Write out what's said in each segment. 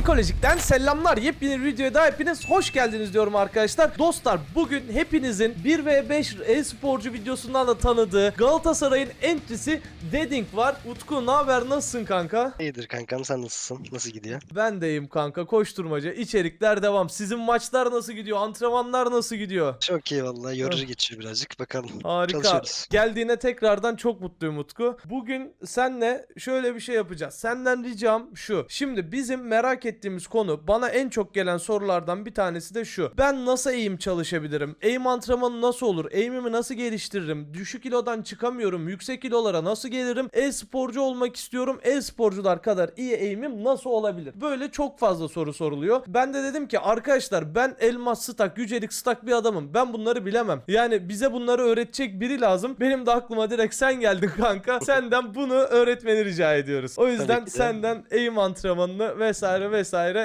Ekolojik'ten selamlar. Yepyeni videoya daha hepiniz hoş geldiniz diyorum arkadaşlar. Dostlar bugün hepinizin 1v5 e-sporcu videosundan da tanıdığı Galatasaray'ın entry'si Deading var. Utku ne haber nasılsın kanka? İyidir kankam sen nasılsın? Nasıl gidiyor? Ben deyim kanka koşturmaca içerikler devam. Sizin maçlar nasıl gidiyor? Antrenmanlar nasıl gidiyor? Çok iyi vallahi yorucu geçiyor birazcık bakalım. Harika. Geldiğine tekrardan çok mutluyum Utku. Bugün senle şöyle bir şey yapacağız. Senden ricam şu. Şimdi bizim merak ettiğimiz konu bana en çok gelen sorulardan bir tanesi de şu. Ben nasıl eğim çalışabilirim? Eğim antrenmanı nasıl olur? Eğimimi nasıl geliştiririm? Düşük kilodan çıkamıyorum. Yüksek kilolara nasıl gelirim? E-sporcu olmak istiyorum. E-sporcular kadar iyi eğimim nasıl olabilir? Böyle çok fazla soru soruluyor. Ben de dedim ki arkadaşlar ben elmas stak, yücelik stak bir adamım. Ben bunları bilemem. Yani bize bunları öğretecek biri lazım. Benim de aklıma direkt sen geldin kanka. Senden bunu öğretmeni rica ediyoruz. O yüzden senden eğim antrenmanını vesaire vesaire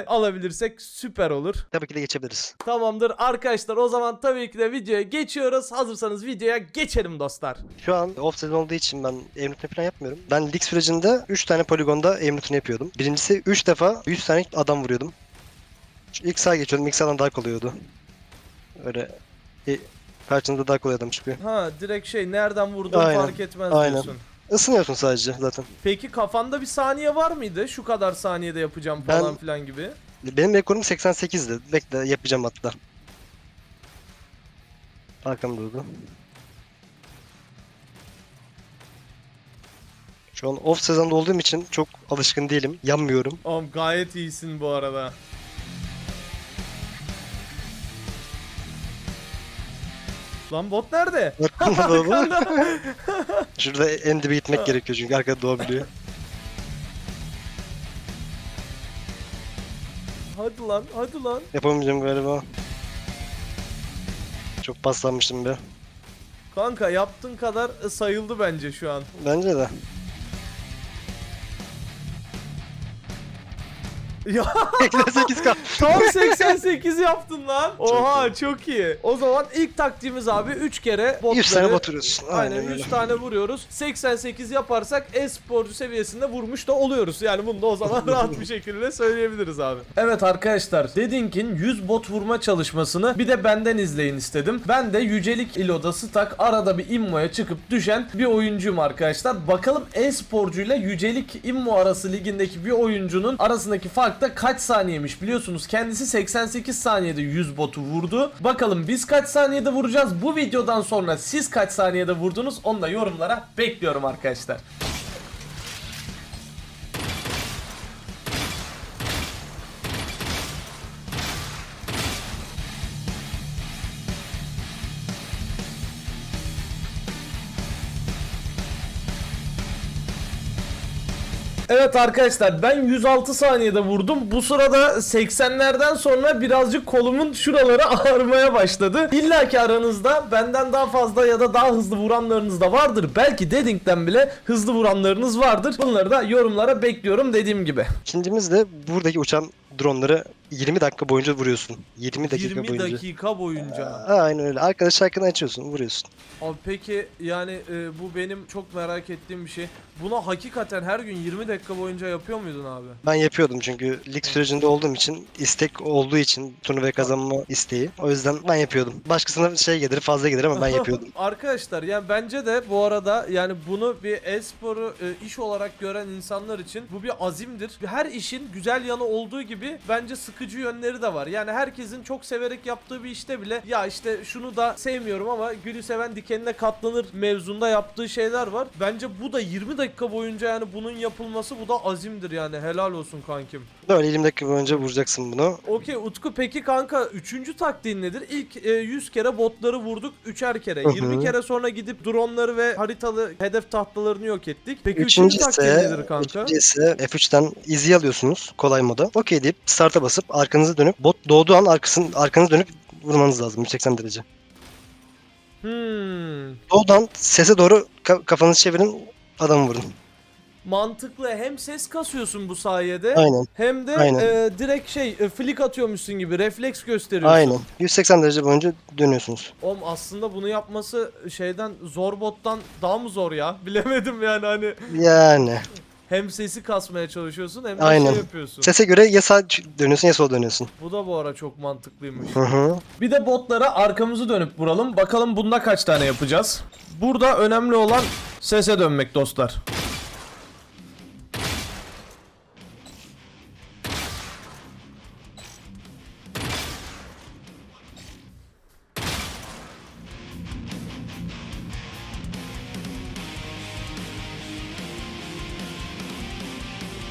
alabilirsek süper olur. Tabii ki de geçebiliriz. Tamamdır arkadaşlar o zaman tabii ki de videoya geçiyoruz. Hazırsanız videoya geçelim dostlar. Şu an off olduğu için ben routine falan yapmıyorum. Ben lig sürecinde 3 tane poligonda routine yapıyordum. Birincisi 3 defa 100 tane adam vuruyordum. İlk sağa geçiyordum. İlk sağdan daha kolay oluyordu. Öyle karşınızda daha kolay adam çıkıyor. Ha direkt şey nereden vurduğun Aynen, fark etmez aynen. diyorsun. Isınıyorsun sadece zaten. Peki kafanda bir saniye var mıydı? Şu kadar saniyede yapacağım Ben- falan filan gibi. Benim rekorum 88'di. Bekle yapacağım hatta. Arkam durdu. Şu an off sezonda olduğum için çok alışkın değilim. Yanmıyorum. Oğlum gayet iyisin bu arada. Lan bot nerede? Şurada en dibe gitmek gerekiyor çünkü arkada doğabiliyor. hadi lan hadi lan. Yapamayacağım galiba. Çok paslanmıştım be. Kanka yaptığın kadar sayıldı bence şu an. Bence de. Ya 88 kaldı. tam 88 yaptın lan. Oha çok iyi. O zaman ilk taktiğimiz abi 3 kere botları 100 tane batırıyorsun. Aynen, Aynen, 100 öyle. tane vuruyoruz. 88 yaparsak e-sporcu seviyesinde vurmuş da oluyoruz. Yani bunu da o zaman rahat bir şekilde söyleyebiliriz abi. Evet arkadaşlar, Dedink'in 100 bot vurma çalışmasını bir de benden izleyin istedim. Ben de Yücelik İlo'da stak arada bir immoya çıkıp düşen bir oyuncuyum arkadaşlar. Bakalım e-sporcuyla Yücelik immo arası ligindeki bir oyuncunun arasındaki fark da kaç saniyemiş biliyorsunuz. Kendisi 88 saniyede 100 botu vurdu. Bakalım biz kaç saniyede vuracağız? Bu videodan sonra siz kaç saniyede vurdunuz? Onu da yorumlara bekliyorum arkadaşlar. Evet arkadaşlar ben 106 saniyede vurdum. Bu sırada 80'lerden sonra birazcık kolumun şuraları ağrımaya başladı. İlla ki aranızda benden daha fazla ya da daha hızlı vuranlarınız da vardır. Belki Deading'den bile hızlı vuranlarınız vardır. Bunları da yorumlara bekliyorum dediğim gibi. İkincimiz de buradaki uçan dronları 20 dakika boyunca vuruyorsun. 20 dakika 20 boyunca. dakika boyunca. Aynen öyle. Arkadaş şarkını açıyorsun, vuruyorsun. Abi peki yani e, bu benim çok merak ettiğim bir şey. Buna hakikaten her gün 20 dakika boyunca yapıyor muydun abi? Ben yapıyordum çünkü lig sürecinde olduğum için, istek olduğu için turnuva kazanma isteği. O yüzden ben yapıyordum. Başkasına şey gelir, fazla gelir ama ben yapıyordum. Arkadaşlar yani bence de bu arada yani bunu bir e-sporu e, iş olarak gören insanlar için bu bir azimdir. Her işin güzel yanı olduğu gibi bence sıkıcı yönleri de var. Yani herkesin çok severek yaptığı bir işte bile ya işte şunu da sevmiyorum ama gülü seven dikenine katlanır mevzunda yaptığı şeyler var. Bence bu da 20 dakika boyunca yani bunun yapılması bu da azimdir yani helal olsun kankim. Böyle 20 dakika boyunca vuracaksın bunu. Okey Utku peki kanka üçüncü taktiğin nedir? İlk e, 100 kere botları vurduk üçer kere. Hı hı. 20 kere sonra gidip dronları ve haritalı hedef tahtalarını yok ettik. Peki üçüncü Üçüncüsü, taktiğin nedir kanka? üçüncüsü F3'ten easy alıyorsunuz kolay moda. Okey deyip start'a basıp arkanızı dönüp bot doğduğu an arkasını, arkanızı dönüp vurmanız lazım 180 derece. Hmm. Doğudan sese doğru ka- kafanızı çevirin adamı vurun. Mantıklı hem ses kasıyorsun bu sayede Aynen. hem de Aynen. e, direkt şey e, flick atıyormuşsun gibi refleks gösteriyorsun. Aynen. 180 derece boyunca dönüyorsunuz. Oğlum aslında bunu yapması şeyden zor bottan daha mı zor ya? Bilemedim yani hani. Yani. Hem sesi kasmaya çalışıyorsun hem de Aynen. şey yapıyorsun. Sese göre ya sağa dönüyorsun ya sola dönüyorsun. Bu da bu ara çok mantıklıymış. Hı hı. Bir de botlara arkamızı dönüp vuralım. Bakalım bunda kaç tane yapacağız. Burada önemli olan sese dönmek dostlar.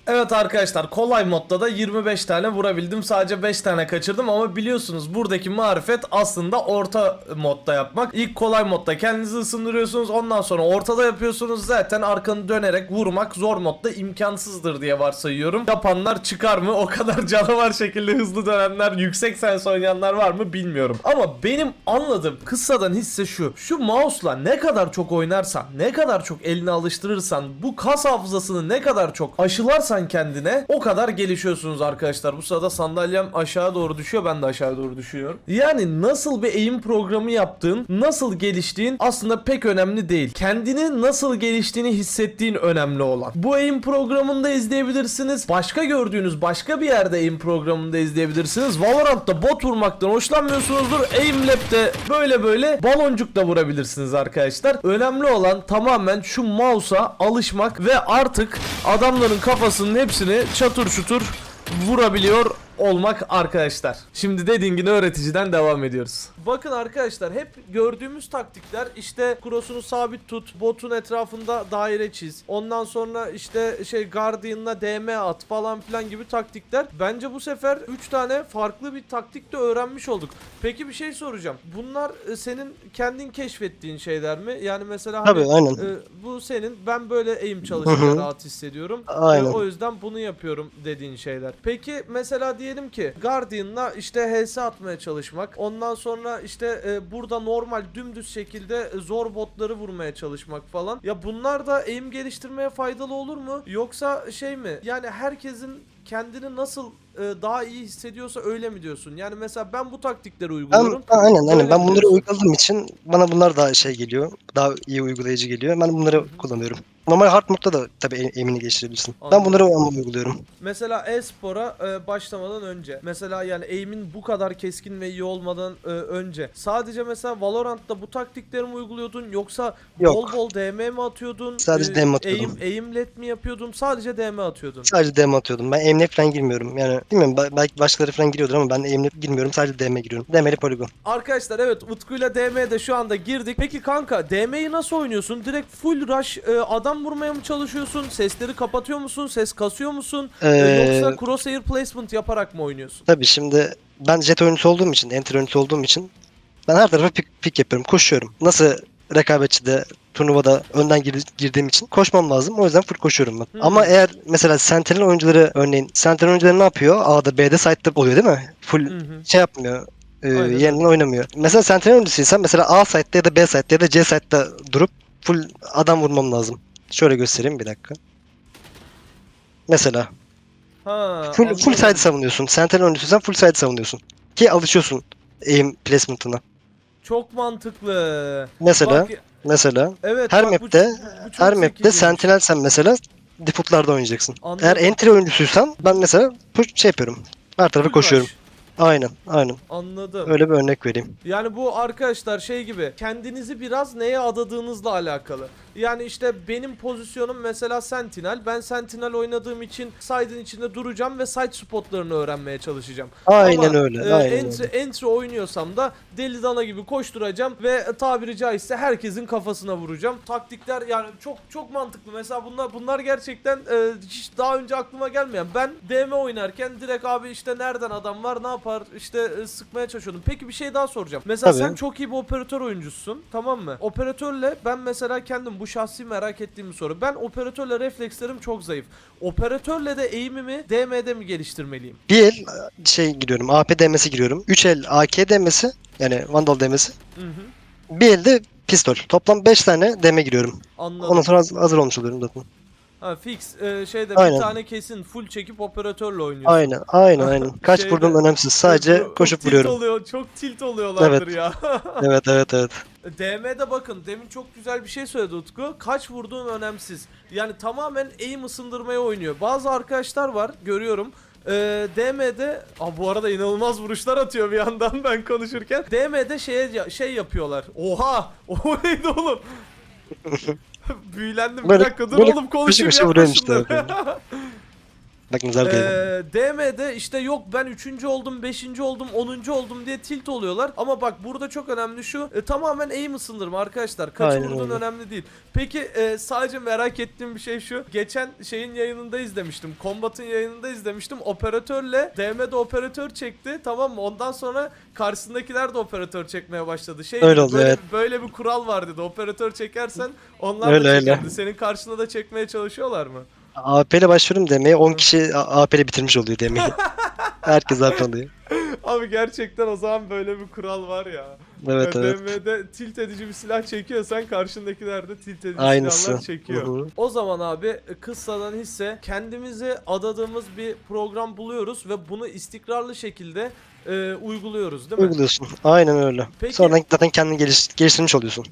Evet arkadaşlar kolay modda da 25 tane vurabildim. Sadece 5 tane kaçırdım ama biliyorsunuz buradaki marifet aslında orta modda yapmak. İlk kolay modda kendinizi ısındırıyorsunuz. Ondan sonra ortada yapıyorsunuz. Zaten arkanı dönerek vurmak zor modda imkansızdır diye varsayıyorum. Yapanlar çıkar mı? O kadar canavar şekilde hızlı dönenler, yüksek sens oynayanlar var mı bilmiyorum. Ama benim anladığım kıssadan hisse şu. Şu mouse'la ne kadar çok oynarsan, ne kadar çok eline alıştırırsan, bu kas hafızasını ne kadar çok aşılarsan kendine o kadar gelişiyorsunuz arkadaşlar. Bu sırada sandalyem aşağı doğru düşüyor, ben de aşağı doğru düşüyorum. Yani nasıl bir eğim programı yaptığın, nasıl geliştiğin aslında pek önemli değil. Kendini nasıl geliştiğini hissettiğin önemli olan. Bu eğim programında izleyebilirsiniz. Başka gördüğünüz başka bir yerde eğim programında izleyebilirsiniz. Valorant'ta bot vurmaktan hoşlanmıyorsunuzdur. Aim Lab'de böyle böyle baloncuk da vurabilirsiniz arkadaşlar. Önemli olan tamamen şu mouse'a alışmak ve artık adamların kafasının hepsini çatır çutur vurabiliyor olmak arkadaşlar. Şimdi dediğin gibi öğreticiden devam ediyoruz. Bakın arkadaşlar hep gördüğümüz taktikler işte cross'unu sabit tut, botun etrafında daire çiz. Ondan sonra işte şey Guardian'la DM at falan filan gibi taktikler. Bence bu sefer 3 tane farklı bir taktik de öğrenmiş olduk. Peki bir şey soracağım. Bunlar e, senin kendin keşfettiğin şeyler mi? Yani mesela hani, Tabii aynen. e, bu senin ben böyle Hı hı. rahat hissediyorum. Aynen. E, o yüzden bunu yapıyorum dediğin şeyler. Peki mesela diyelim ki Guardian'la işte HS atmaya çalışmak. Ondan sonra işte e, burada normal dümdüz şekilde e, zor botları vurmaya çalışmak falan. Ya bunlar da aim geliştirmeye faydalı olur mu? Yoksa şey mi? Yani herkesin kendini nasıl e, daha iyi hissediyorsa öyle mi diyorsun? Yani mesela ben bu taktikleri Ben, uyguluyorum. aynen aynen. Ben bunları uyguladığım için bana bunlar daha şey geliyor. Daha iyi uygulayıcı geliyor. Ben bunları kullanıyorum. Normal hard modda da tabii em- emini geliştirebilirsin. Anladım. Ben bunları ama uyguluyorum. Mesela e-spora e, başlamadan önce mesela yani aim'in bu kadar keskin ve iyi olmadan e, önce sadece mesela Valorant'ta bu taktikleri mi uyguluyordun yoksa Yok. bol bol DM mi atıyordun? Sadece DM atıyordum. Aim, aimlet mi yapıyordun? Sadece DM atıyordun. Sadece DM atıyordum. Ben aim'le falan girmiyorum. Yani bilmiyorum ba- belki başkaları falan giriyordur ama ben aim'le girmiyorum. Sadece DM giriyorum. DM'li poligon. Arkadaşlar evet Utku'yla DM'de şu anda girdik. Peki kanka DM'yi nasıl oynuyorsun? Direkt full rush e, adam vurmaya mı çalışıyorsun? Sesleri kapatıyor musun? Ses kasıyor musun? E, Ee, yoksa crosshair placement yaparak mı oynuyorsun? Tabii şimdi ben jet oyuncusu olduğum için, enter oyuncusu olduğum için ben her tarafa pik, pik yapıyorum. Koşuyorum. Nasıl rekabetçide turnuvada önden gir- girdiğim için koşmam lazım. O yüzden full koşuyorum ben. Hmm. Ama eğer mesela Sentinel oyuncuları örneğin Sentinel oyuncuları ne yapıyor? A'da B'de site'da oluyor değil mi? Full Hı hı. şey yapmıyor. E, Aynen yerinden oynamıyor. Mesela Sentinel oyuncusuysan mesela A site'da ya da B site'da ya da C site'da durup full adam vurmam lazım. Şöyle göstereyim bir dakika. Mesela Ha, full, full anladım. side savunuyorsun. Sentinel oyuncusuysan full side savunuyorsun. Ki alışıyorsun aim placement'ına. Çok mantıklı. Mesela Bak, mesela evet, her bak bu map'te bu çok her map'te zekiymiş. Sentinel'sen mesela default'larda oynayacaksın. Anladım. Eğer entry oyuncusuysan ben mesela push şey yapıyorum. Her tarafa Full koşuyorum. rush. Aynen, aynen. Anladım. Öyle bir örnek vereyim. Yani bu arkadaşlar şey gibi kendinizi biraz neye adadığınızla alakalı. Yani işte benim pozisyonum mesela Sentinel. Ben Sentinel oynadığım için side'ın içinde duracağım ve side spotlarını öğrenmeye çalışacağım. Aynen Ama, öyle. e, aynen entry, öyle. entry oynuyorsam da deli dana gibi koşturacağım ve tabiri caizse herkesin kafasına vuracağım. Taktikler yani çok çok mantıklı. Mesela bunlar bunlar gerçekten e, hiç daha önce aklıma gelmeyen. Ben DM oynarken direkt abi işte nereden adam var ne yapar işte e, sıkmaya çalışıyordum. Peki bir şey daha soracağım. Mesela Tabii. sen çok iyi bir operatör oyuncusun tamam mı? Operatörle ben mesela kendim bu şahsi merak ettiğim bir soru. Ben operatörle reflekslerim çok zayıf. Operatörle de eğimimi DM'de mi geliştirmeliyim? Bir el şey giriyorum. AP demesi giriyorum. 3 el AK demesi yani Vandal demesi. Hı hı. Bir elde pistol. Toplam 5 tane deme giriyorum. Anladım. Ondan sonra haz- hazır olmuş oluyorum zaten. Ha fix e, şeyde Aynen. bir tane kesin full çekip operatörle oynuyorsun. Aynen, aynen, aynen. Kaç Şeyde- vurduğum önemsiz. Sadece Çok- koşup çok tilt vuruyorum. Oluyor, çok tilt oluyorlardır ya. Evet, evet, evet. DM'de bakın demin çok güzel bir şey söyledi Utku. Kaç vurduğun önemsiz. Yani tamamen aim ısındırmaya oynuyor. Bazı arkadaşlar var görüyorum. Ee, DM'de Aa, bu arada inanılmaz vuruşlar atıyor bir yandan ben konuşurken. DM'de şeye şey yapıyorlar. Oha! O neydi oğlum? Büyülendim bir dakika dur böyle oğlum konuşayım koşu yapma işte geldi. Ee, DM'de işte yok ben 3. oldum, 5. oldum, 10. oldum diye tilt oluyorlar. Ama bak burada çok önemli şu e, tamamen aim ısındırma arkadaşlar. Kaç Aynen vurduğun öyle. önemli değil. Peki e, sadece merak ettiğim bir şey şu. Geçen şeyin yayınında izlemiştim. Combat'ın yayınında izlemiştim. Operatörle DM'de operatör çekti. Tamam mı? Ondan sonra karşısındakiler de operatör çekmeye başladı. Şey Öyle oldu, böyle, evet. böyle bir kural var dedi. Operatör çekersen onlar Öyle, da öyle. çekerdi. Senin karşına da çekmeye çalışıyorlar mı? AP ile başlıyorum demeye 10 kişi A- AP ile bitirmiş oluyor demeyi. Herkes AP alıyor. Abi gerçekten o zaman böyle bir kural var ya. Evet evet. DM'de tilt edici bir silah çekiyorsan karşındakiler de tilt edici Aynısı. silahlar çekiyor. Hı hı. O zaman abi kıssadan hisse kendimizi adadığımız bir program buluyoruz ve bunu istikrarlı şekilde e, uyguluyoruz değil mi? Uyguluyorsun. Aynen öyle. Peki- Sonradan zaten kendini geliş- geliştirmiş oluyorsun.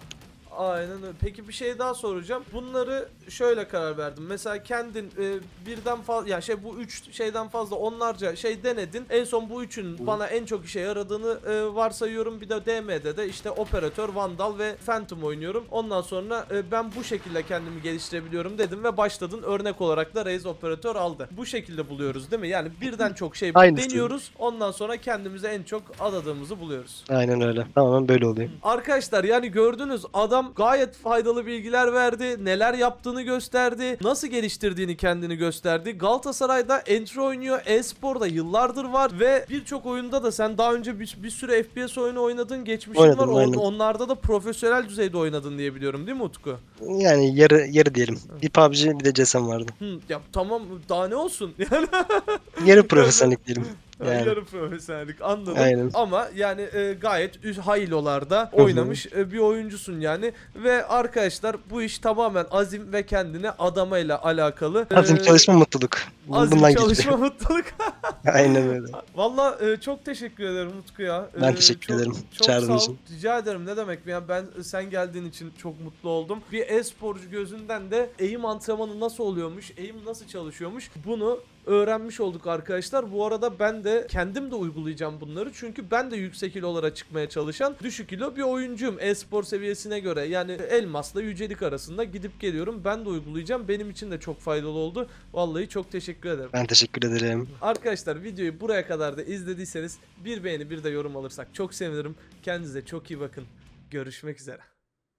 Aynen öyle. Peki bir şey daha soracağım. Bunları şöyle karar verdim. Mesela kendin e, birden fazla yani şey bu üç şeyden fazla onlarca şey denedin. En son bu üçün bana en çok işe yaradığını e, varsayıyorum. Bir de DM'de de işte operatör, vandal ve phantom oynuyorum. Ondan sonra e, ben bu şekilde kendimi geliştirebiliyorum dedim ve başladın. Örnek olarak da Raze operatör aldı. Bu şekilde buluyoruz değil mi? Yani birden çok şey Aynısı. deniyoruz. Ondan sonra kendimize en çok adadığımızı buluyoruz. Aynen öyle. Tamamen böyle oluyor. Arkadaşlar yani gördünüz adam gayet faydalı bilgiler verdi. Neler yaptığını gösterdi. Nasıl geliştirdiğini kendini gösterdi. Galatasaray'da entry oynuyor. E-sporda yıllardır var ve birçok oyunda da sen daha önce bir, bir sürü FPS oyunu oynadın. Geçmişin Oynadım, var. Aynen. onlarda da profesyonel düzeyde oynadın diye biliyorum değil mi Utku? Yani yarı yarı diyelim. Bir PUBG bir de CSM vardı. Hı, ya tamam daha ne olsun? Yani Yarı profesyonellik diyelim. Yani. Yarı profesyonellik anladım. Aynen. Ama yani e, gayet üst haylolarda oynamış e, bir oyuncusun yani. Ve arkadaşlar bu iş tamamen azim ve kendine adamayla alakalı. Azim E, çalışma mutluluk. Azim Bundan çalışma geçiyor. mutluluk. Aynen öyle. Valla e, çok teşekkür ederim Utku ya. Ben E, teşekkür çok- ederim Çok çağırdığın sağ ol. için. Rica ederim ne demek ya ben sen geldiğin için çok mutlu oldum. Bir e-sporcu gözünden de eğim antrenmanı nasıl oluyormuş, eğim nasıl çalışıyormuş bunu öğrenmiş olduk arkadaşlar. Bu arada ben de kendim de uygulayacağım bunları. Çünkü ben de yüksek kilolara çıkmaya çalışan düşük kilo bir oyuncuyum e-spor seviyesine göre. Yani elmasla yücelik arasında gidip geliyorum. Ben de uygulayacağım. Benim için de çok faydalı oldu. Vallahi çok teşekkür ederim. Ben teşekkür ederim. Arkadaşlar videoyu buraya kadar da izlediyseniz bir beğeni bir de yorum alırsak çok sevinirim. Kendinize çok iyi bakın. Görüşmek üzere.